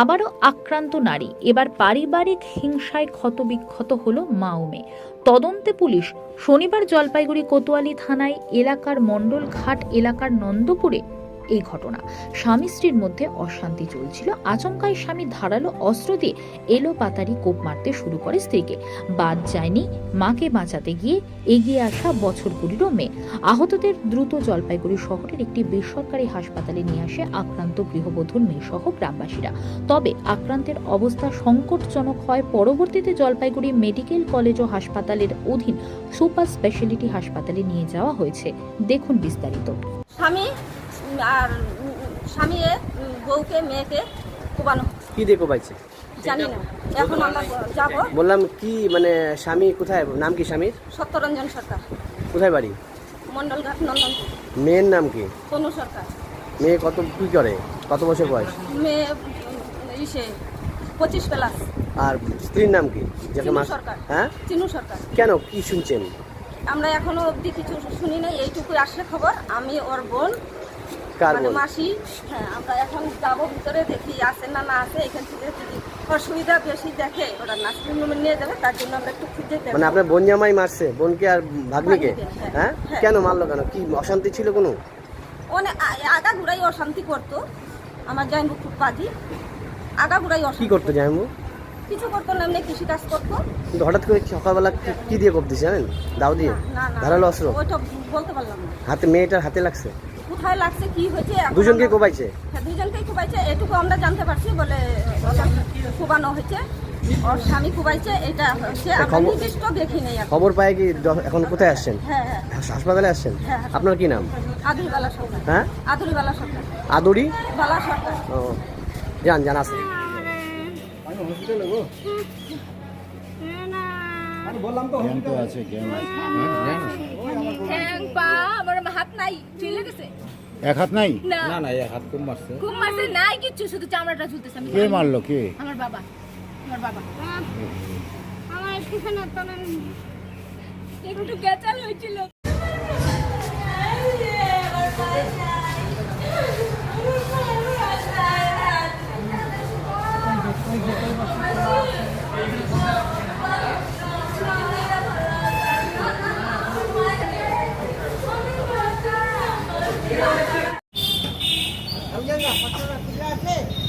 আবারও আক্রান্ত নারী। এবার পারিবারিক হিংসায় ক্ষতবিক্ষত হল মা ও মেয়ে। তদন্তে পুলিশ শনিবার জলপাইগুড়ি কোতোয়ালি থানায় এলাকার মণ্ডলঘাট এলাকার নন্দপুরে এই ঘটনা। স্বামী স্ত্রীর মধ্যে অশান্তি চলছিল। আচমকাই স্বামী ধারালো অস্ত্র দিয়ে এলো পাতারি কোপ মারতে শুরু করে স্ত্রীকে। বাদ যায়নি মাকে বাঁচাতে গিয়ে এগিয়ে আসা বছর কুড়িরও মেয়ে। আহতদের দ্রুত জলপাইগুড়ি শহরের একটি বেসরকারি হাসপাতালে নিয়ে আসে আক্রান্ত গৃহবধূর মেয়ে সহ গ্রামবাসীরা। তবে আক্রান্তের অবস্থা সংকটজনক হয়। পরবর্তীতে জলপাইগুড়ি মেডিকেল কলেজ ও হাসপাতালের অধীন সুপার স্পেশালিটি হাসপাতালে নিয়ে যাওয়া হয়েছে। দেখুন বিস্তারিত। স্বামী আর স্বামী বউকে মেয়েকে কোবানো কি দিয়ে কোবাইছে? জানি না। এখন আমরা যাব। বললাম কি মানে স্বামী কোথায়? নাম কি স্বামীর? সত্যরঞ্জন সরকার। কোথায় বাড়ি? মন্ডলঘাট নন্দন। মেয়ের নাম কি? তনু সরকার। মেয়ে কত কি করে? কত বছর বয়স? মেয়ে ইসে পঁচিশ প্লাস আর স্ত্রীর নাম কি? যাকে মাস সরকার। হ্যাঁ? চিনু সরকার। কেন কি শুনছেন? আমরা এখনও অবধি কিছু শুনি নাই এইটুকু আসলে খবর। আমি ওর বোন কার মানে মাসি হ্যাঁ আমরা এখন যাব ভিতরে দেখি আছে না না আছে এখান থেকে যদি ওর সুবিধা বেশি দেখে ওরা নার্সিং রুমে নিয়ে যাবে তার জন্য আমরা একটু খুঁজে দেখব। মানে আপনার বোন জামাই মারছে বোনকে আর ভাগ্নিকে? হ্যাঁ। হ্যাঁ? হ্যাঁ। কেন মারলো কেন? কি অশান্তি ছিল কোনো? অনেক আগা ঘুরাই অশান্তি করতো আমার জাইনবু খুব কাজী আগা ঘুরাই কি অশান্তি করতো। জামাইবু? কিছু করতো না এমনি কৃষি কাজ করতো। কিন্তু হঠাৎ করে সকালবেলা কি- কি দিয়ে দিছে জানেন? দাও দিয়ে? ধারালো অস্ত্র? ওইটা বলতে পারলাম না। হাতে মেয়েটার হাতে লাগছে? কোথায় লাগছে কি হয়েছে দুজনকে কোবাইছে হ্যাঁ দুজনকেই কুবাইছে এটুকু আমরা জানতে পারছি বলে কুবানো হয়েছে। ওর স্বামী কুবাইছে এটা হচ্ছে আমরা নির্দিষ্ট দেখি নেই খবর পায় কি এখন কোথায় আসছেন? হ্যাঁ হ্যাঁ। হাসপাতালে আসছেন? হ্যাঁ। আপনার কি নাম? আদুরিবালা সরকার। হ্যাঁ? আদুরিবালা সরকার। আদুরি? বালা সরকার। ও। যান যান আসেন। জ্ঞান তো আছে এক হাত নাই? না। না এক হাত কম মারছে। কম মারছে নাই কিচ্ছু শুধু চামড়াটা ঝুলতেছে আমি কে মারলো কে? আমার বাবা আমার বাবা। আমার পিছনে একটু গেচাল হয়েছিল। ¡Ah! ¡Ah! ¡Ah! ¡Ah! ¡Ah! ¡Ah! ¡Ah!